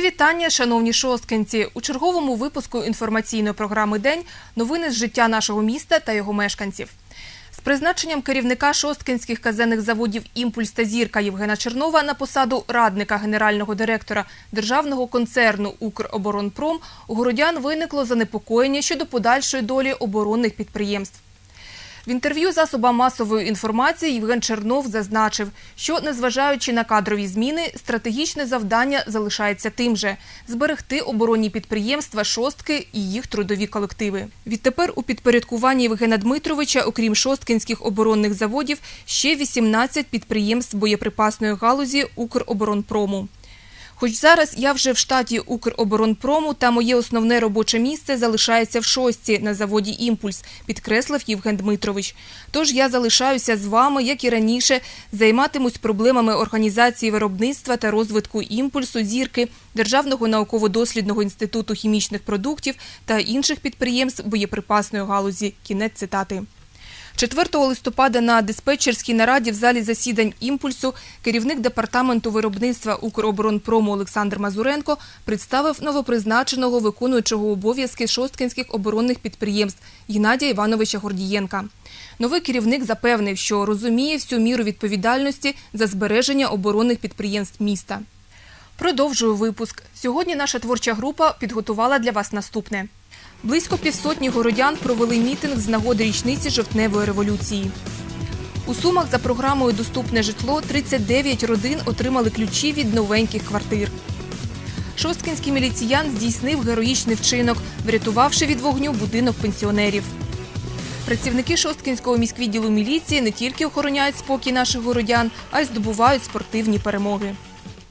Вітання, шановні шосткинці. У черговому випуску інформаційної програми День новини з життя нашого міста та його мешканців. З призначенням керівника шосткинських казенних заводів Імпульс та зірка Євгена Чернова на посаду радника генерального директора державного концерну Укроборонпром у городян виникло занепокоєння щодо подальшої долі оборонних підприємств. В інтерв'ю засобам масової інформації Євген Чернов зазначив, що, незважаючи на кадрові зміни, стратегічне завдання залишається тим же – зберегти оборонні підприємства «шостки» і їх трудові колективи. Відтепер у підпорядкуванні Євгена Дмитровича, окрім шосткінських оборонних заводів, ще 18 підприємств боєприпасної галузі «Укроборонпрому». Хоч зараз я вже в штаті Укроборонпрому та моє основне робоче місце залишається в шостці на заводі «Імпульс», підкреслив Євген Дмитрович. Тож я залишаюся з вами, як і раніше, займатимусь проблемами організації виробництва та розвитку «Імпульсу», «Зірки», Державного науково-дослідного інституту хімічних продуктів та інших підприємств боєприпасної галузі. Кінець цитати. 4 листопада на диспетчерській нараді в залі засідань «Імпульсу» керівник департаменту виробництва «Укроборонпрому» Олександр Мазуренко представив новопризначеного виконуючого обов'язки шосткинських оборонних підприємств Геннадія Івановича Гордієнка. Новий керівник запевнив, що розуміє всю міру відповідальності за збереження оборонних підприємств міста. Продовжую випуск. Сьогодні наша творча група підготувала для вас наступне. Близько півсотні городян провели мітинг з нагоди річниці жовтневої революції. У Сумах за програмою Доступне житло 39 родин отримали ключі від новеньких квартир. Шосткинський міліціян здійснив героїчний вчинок, врятувавши від вогню будинок пенсіонерів. Працівники Шосткинського міськвідділу міліції не тільки охороняють спокій наших городян, а й здобувають спортивні перемоги.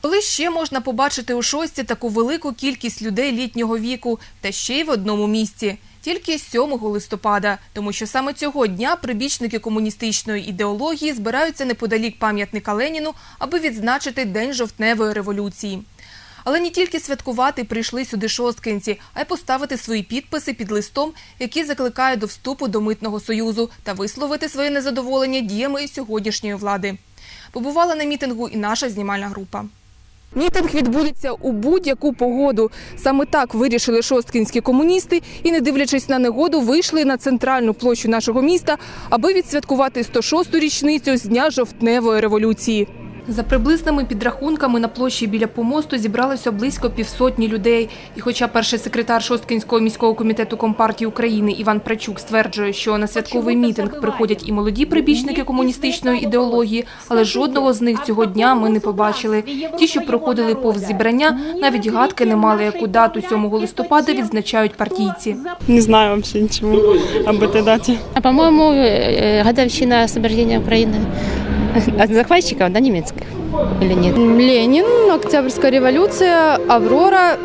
Коли ще можна побачити у шості таку велику кількість людей літнього віку, та ще й в одному місці. Тільки 7 листопада, тому що саме цього дня прибічники комуністичної ідеології збираються неподалік пам'ятника Леніну, аби відзначити День жовтневої революції. Але не тільки святкувати прийшли сюди шосткинці, а й поставити свої підписи під листом, який закликає до вступу до митного союзу та висловити своє незадоволення діями сьогоднішньої влади. Побувала на мітингу і наша знімальна група. Мітинг відбудеться у будь-яку погоду. Саме так вирішили шосткінські комуністи і, не дивлячись на негоду, вийшли на центральну площу нашого міста, аби відсвяткувати 106-ту річницю з дня жовтневої революції. За приблизними підрахунками на площі біля помосту зібралося близько півсотні людей. І хоча перший секретар Шосткинського міського комітету Компартії України Іван Прачук стверджує, що на святковий мітинг приходять і молоді прибічники комуністичної ідеології, але жодного з них цього дня ми не побачили. Ті, що проходили повз зібрання, навіть гадки не мали, яку дату 7 листопада відзначають партійці. Не знаю вообще ничего об этой дате. А по-моему, э, годовщина освобождения Украины от захватчиков, да, немецких? Или нет? Ленин, Октябрьская революция, Аврора.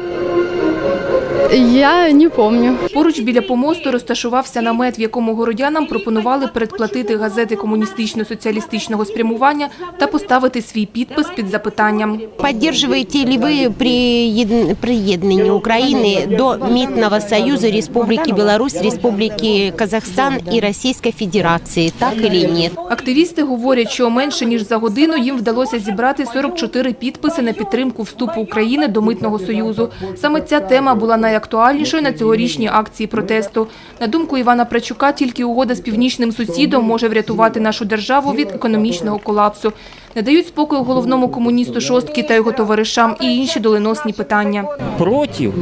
Я не помню. Поруч біля помосту розташувався намет, в якому городянам пропонували передплатити газети комуністично-соціалістичного спрямування та поставити свій підпис під запитанням. Поддерживаете ли вы приед- приеднение Украины до Митного союза Республики Беларусь, Республики Казахстан и Российской Федерации, так или нет? Активісти говорять, що менше ніж за годину їм вдалося зібрати 44 підписи на підтримку вступу України до Митного союзу. Саме ця тема була найактуальнішою на цьогорічній акції протесту. На думку Івана Прачука, тільки угода з північним сусідом може врятувати нашу державу від економічного колапсу. Не дають спокою головному комуністу шостки та його товаришам і інші доленосні питання. против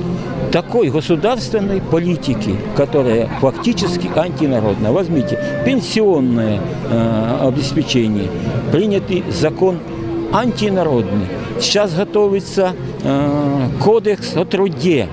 такой государственной политики, которая фактически антинародная. Возьмите пенсионное э, обеспечение, принятый закон антинародный. Сейчас готовится э, кодекс о труде,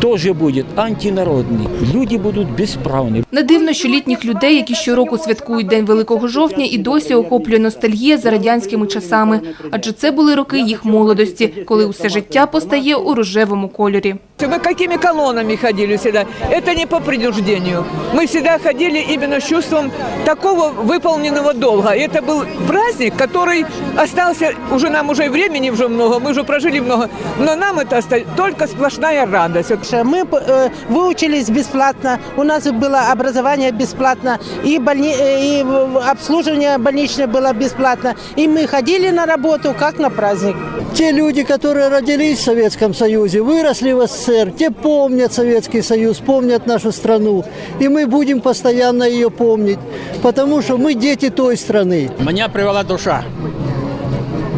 тоже буде антинародний. Люди будуть безправні. Не дивно, що літніх людей, які щороку святкують День Великого жовтня, і досі охоплює ностальгія за радянськими часами. Адже це були роки їх молодості, коли усе життя постає у рожевому кольорі. Мы какими колоннами ходили всегда. Это не по принуждению. Мы всегда ходили именно с чувством такого выполненного долга. И это был праздник, который остался, уже нам уже времени уже много, мы уже прожили много, но нам это оста- только сплошная радость. Мы э, выучились бесплатно, у нас было образование бесплатно, и, больни... э, и обслуживание больничное было бесплатно. И мы ходили на работу, как на праздник. Те люди, которые родились в Советском Союзе, выросли в СССР, те помнят Советский Союз, помнят нашу страну. И мы будем постоянно ее помнить, потому что мы дети той страны. Меня привела душа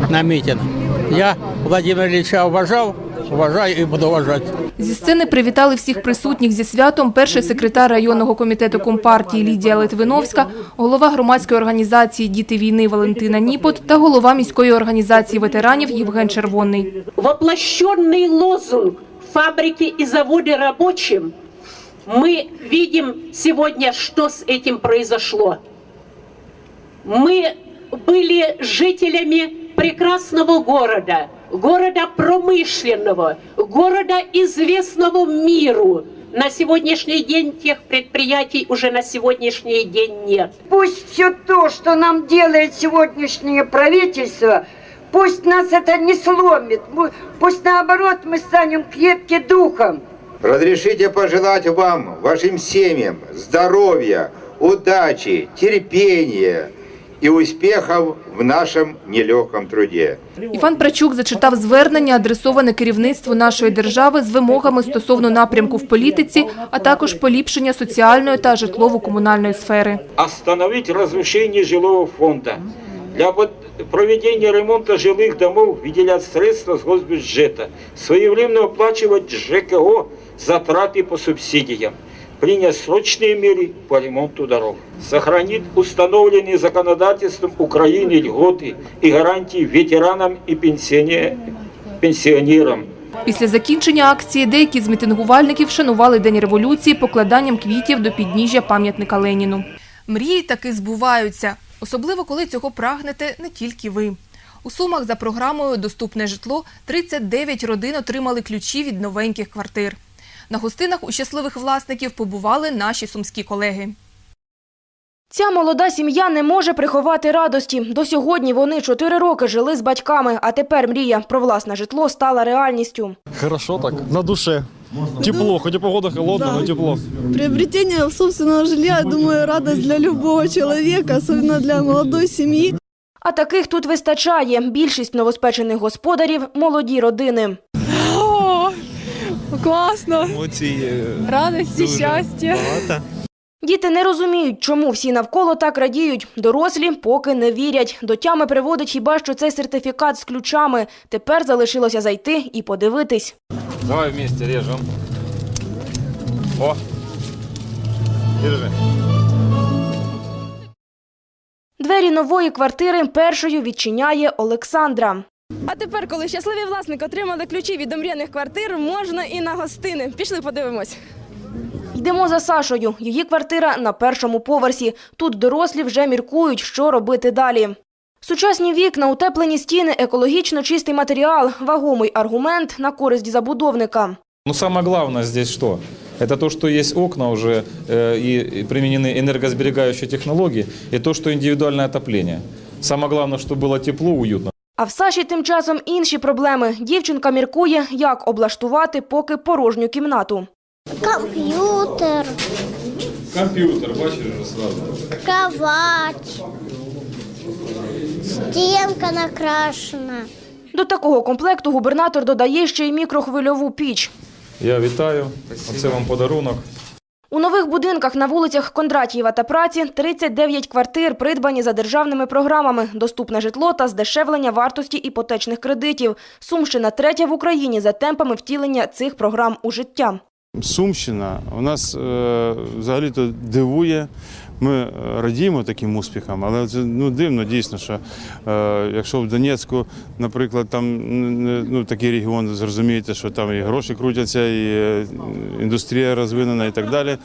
на митинг. Я Владимира Ильича уважав, уважаю і буду вважати. Зі сцени привітали всіх присутніх зі святом перший секретар районного комітету Компартії Лідія Литвиновська, голова громадської організації «Діти війни» Валентина Ніпот та голова міської організації ветеранів Євген Червонний. воплощенный лозунг фабрики и заводы рабочим, мы видим сегодня, что с этим произошло. Мы были жителями прекрасного города, города промышленного, города известного миру. На сегодняшний день тех предприятий уже на сегодняшний день нет. Пусть все то, что нам делает сегодняшнее правительство, пусть нас это не сломит, пусть наоборот мы станем крепки духом. Разрешите пожелать вам, вашим семьям, здоровья, удачи, терпения и успехов в нашем нелегком труде. Іван Прачук зачитав звернення, адресоване керівництву нашої держави з вимогами стосовно напрямку в політиці, а також поліпшення соціальної та житлово-комунальної сфери. Остановить разрушение жилого фонда. Для проведения ремонта жилых домов выделять средства с госбюджета. Своевременно оплачивать ЖКО затраты по субсидиям. Принять срочные меры по ремонту дорог. Сохранить установленные законодательством Украины льготы и гарантии ветеранам и пенсионе- пенсионерам. Після закінчення акції деякі з мітингувальників шанували День революції покладанням квітів до підніжжя пам'ятника Леніну. Мрії таки збуваються, особливо коли цього прагнете не тільки ви. У Сумах за програмою Доступне житло 39 родин отримали ключі від новеньких квартир. На гостинах у щасливих власників побували наші сумські колеги. Ця молода сім'я не може приховати радості. До сьогодні вони чотири роки жили з батьками, а тепер мрія про власне житло стала реальністю. Хорошо так, на душе. Тепло, хоть и погода холодная, но тепло. Приобретение собственного жилья, я думаю, радость для любого человека, особенно для молодой семьи. А таких тут вистачає. Більшість новоспечених господарів – молоді родини. О, классно! Емоції Радості, щастя. багато. Діти не розуміють, чому всі навколо так радіють. Дорослі поки не вірять. До тями приводить хіба що цей сертифікат з ключами. Тепер залишилося зайти і подивитись. Давай вместе режем. О, держи. Двері нової квартири першою відчиняє Олександра. А тепер, коли щасливі власники отримали ключі від омріяних квартир, можна і на гостини. Пішли подивимось. Йдемо за Сашою. Її квартира на першому поверсі. Тут дорослі вже міркують, що робити далі. Сучасні вікна, утеплені стіни, екологічно чистий матеріал – вагомий аргумент на користь забудовника. Ну самое главное здесь что? Это то, что есть окна уже э, и и применены энергосберегающие технологии, и то, что индивидуальное отопление. Самое главное, чтобы было тепло, уютно. А в Саші тим часом інші проблеми. Дівчинка міркує, як облаштувати поки порожню кімнату. Компьютер, Компьютер, бачишь же сразу. кровать, стенка накрашена. До такого комплекту губернатор додає ще й мікрохвильову піч. Я вітаю. Оце вам подарунок. У нових будинках на вулицях Кондратієва та Праці 39 квартир придбані за державними програмами «Доступне житло» та здешевлення вартості іпотечних кредитів. Сумщина третя в Україні за темпами втілення цих програм у життя. Сумщина у нас е, взагалі-то дивує. Ми е, радіємо таким успіхам, але це ну дивно дійсно, що е, якщо в Донецьку, наприклад, там ну, такий регіон, зрозумієте, що там і гроші крутяться, і е, індустрія розвинена, і так далі.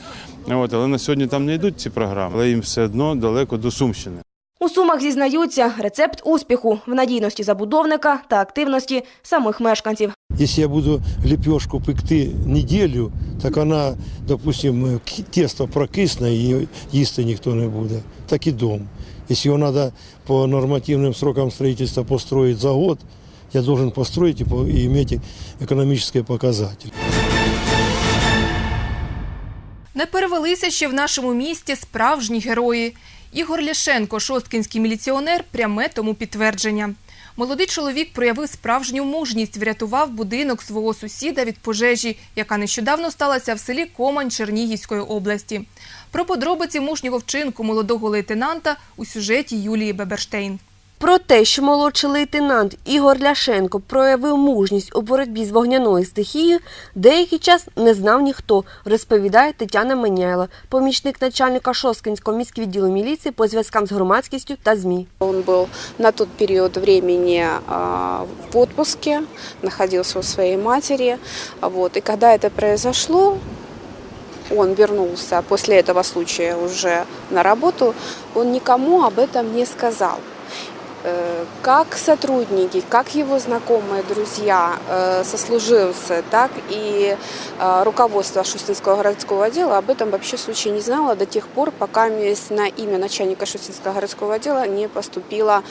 От, але на сьогодні там не йдуть ці програми, але їм все одно далеко до Сумщини. У Сумах зізнаються, рецепт успіху в надійності забудовника та активності самих мешканців. Если я буду лепешку пекти неделю, так вона, допустим, к- тесто прокисне і їсти ніхто не буде. Так і дом. Если его надо по нормативным срокам строительства построить за год, я должен построить и, по- и иметь экономические показатели. Не перевелися ще в нашому місті справжні герої. Ігор Ляшенко, шосткінський міліціонер, пряме тому підтвердження. Молодий чоловік проявив справжню мужність, врятував будинок свого сусіда від пожежі, яка нещодавно сталася в селі Комань Чернігівської області. Про подробиці мужнього вчинку молодого лейтенанта у сюжеті Юлії Беберштейн. Про те, що молодший лейтенант Ігор Ляшенко проявив мужність у боротьбі з вогняною стихією, деякий час не знав ніхто, розповідає Тетяна Меняйло, помічник начальника Шосткинського міськвідділу міліції по зв'язкам з громадськістю та ЗМІ. Он был на тот период времени а, в отпуске, находился у своей матери. А Вот. И когда это произошло, он вернулся после этого случая уже на работу, он никому об этом не сказал. Э, Как сотрудники, как его знакомые, друзья, э, сослуживцы, так и э, руководство Шустинского городского отдела об этом вообще случае не знало до тех пор, пока месть на имя начальника Шустинского городского отдела не поступило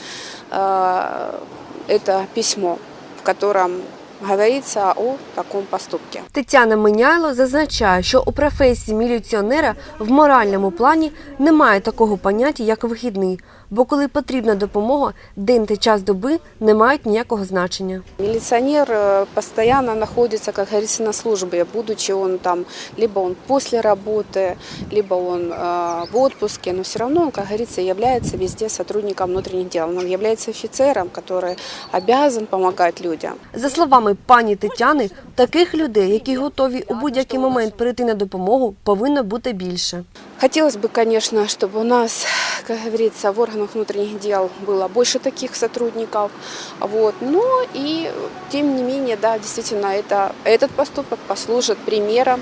э, это письмо, в котором говорится о таком поступке. Тетяна Меняйло зазначає, що у професії міліціонера в моральному плані немає такого поняття, як вихідний, бо коли потрібна допомога, день та час доби не мають ніякого значення. Милиционер э, постоянно находится, как говорится, на службе, будучи он там, либо он после работы, либо он э, в отпуске, но все равно он, как говорится, является везде сотрудником внутренних дел. Он является офицером, который обязан помогать людям. За словами пані Тетяни, таких людей, які готові у будь-який момент прийти на допомогу, повинно бути більше. Хотелось бы, конечно, чтобы у нас, как говорится, в органах внутренних дел было больше таких сотрудников. Вот. Но и, тем не менее, да, действительно, это, этот поступок послужит примером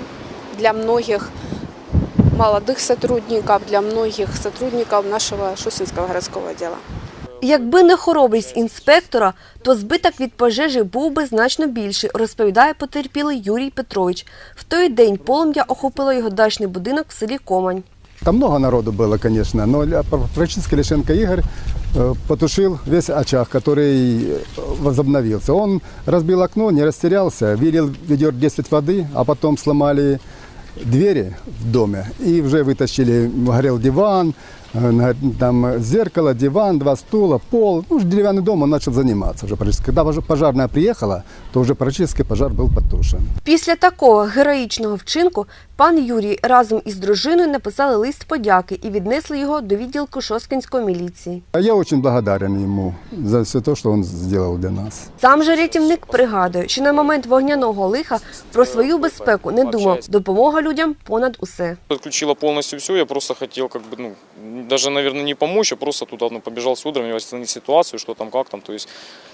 для многих молодых сотрудников, для многих сотрудников нашего Шусинского городского отдела. Якби не хоробрість інспектора, то збиток від пожежі був би значно більший, розповідає потерпілий Юрій Петрович. В той день полум'я охопило його дачний будинок в селі Комань. Там много народу было, конечно, но Ля- практически Лишенко Игорь э, потушил весь очаг, который э, возобновился. Он разбил окно, не растерялся, вылил ведер 10 воды, а потом сломали двери в доме и уже вытащили, горел диван, э, на- там зеркало, диван, два стула, пол. Ну, деревянный дом он начал заниматься уже практически. Когда пож- пожарная приехала, то уже практически пожар был потушен. Після такого героїчного вчинку пан Юрій разом із дружиною написали лист подяки і віднесли його до відділку Шосткинської міліції. А Я очень благодарен ему за все то, что он сделал для нас. Сам же рятівник пригадує, що на момент вогняного лиха про свою безпеку не думав. Допомога людям понад усе. Отключила полностью все, я просто хотел как бы, ну, даже, наверное, не помочь, а просто туда, ну, побежал с удрами, оценить ситуацию, что там, как там, то есть,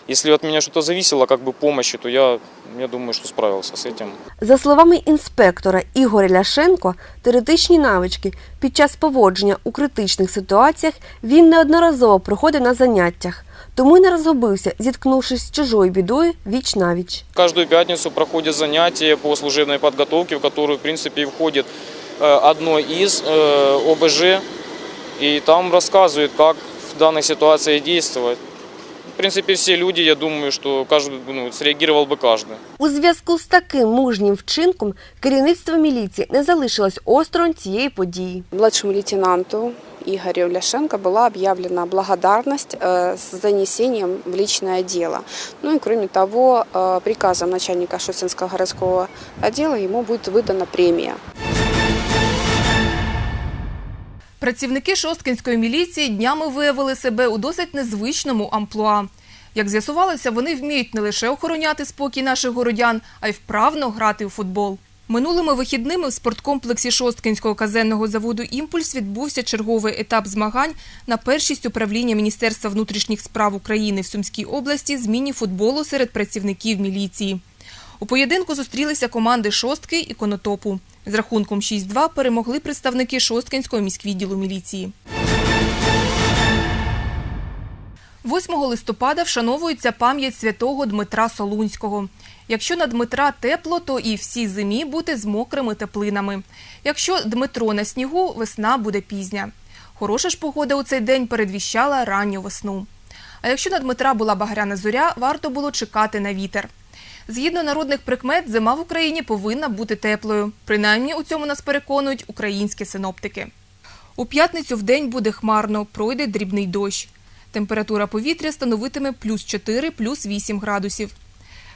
если от меня что-то зависело, как бы помощи, то я, я думаю, что справился с этим. За словами інспектора Ігоря Ляшенко, теоретичні навички під час поводження у критичних ситуаціях він неодноразово проходив на заняттях, тому й не розгубився, зіткнувшись з чужою бідою віч навіч. Каждую пятницу проходят занятия по служебной подготовке, в которую, в принципе, и входит э, одно из э, ОБЖ, и там рассказывают, как в данной ситуации действовать. В принципе, все люди, я думаю, что каждый, ну, среагировал бы каждый. У зв'язку з таким мужнім вчинком керівництво міліції не залишилось осторонь цієї події. Младшему лейтенанту Игорю Ляшенко была объявлена благодарность э, с занесением в личное дело. Ну и кроме того, э, приказом начальника Шостинского городского отдела ему будет выдана премия. Працівники шосткинської міліції днями виявили себе у досить незвичному амплуа. Як з'ясувалося, вони вміють не лише охороняти спокій наших городян, а й вправно грати у футбол. Минулими вихідними в спорткомплексі Шосткинського казенного заводу «Імпульс» відбувся черговий етап змагань на першість управління Міністерства внутрішніх справ України в Сумській області з міні-футболу серед працівників міліції. У поєдинку зустрілися команди «Шостки» і «Конотопу». З рахунком 6-2 перемогли представники Шосткинського міськвідділу міліції. 8 листопада вшановується пам'ять святого Дмитра Солунського. Якщо на Дмитра тепло, то і всі зимі бути з мокрими теплинами. Якщо Дмитро на снігу, весна буде пізня. Хороша ж погода у цей день передвіщала ранню весну. А якщо на Дмитра була багряна зоря, варто було чекати на вітер. Згідно народних прикмет, зима в Україні повинна бути теплою. Принаймні у цьому нас переконують українські синоптики. У п'ятницю в день буде хмарно, пройде дрібний дощ. Температура повітря становитиме плюс 4, плюс 8 градусів.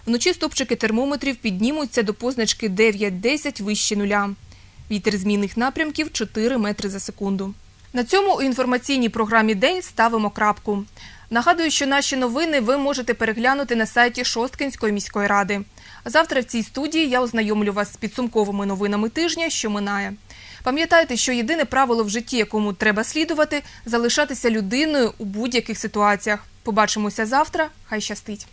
Вночі стопчики термометрів піднімуться до позначки 9-10 вище нуля. Вітер змінних напрямків 4 метри за секунду. На цьому у інформаційній програмі День ставимо крапку. Нагадую, що наші новини ви можете переглянути на сайті Шосткинської міської ради. Завтра в цій студії я ознайомлю вас з підсумковими новинами тижня, що минає. Пам'ятайте, що єдине правило в житті, якому треба слідувати, залишатися людиною у будь-яких ситуаціях. Побачимося завтра. Хай щастить.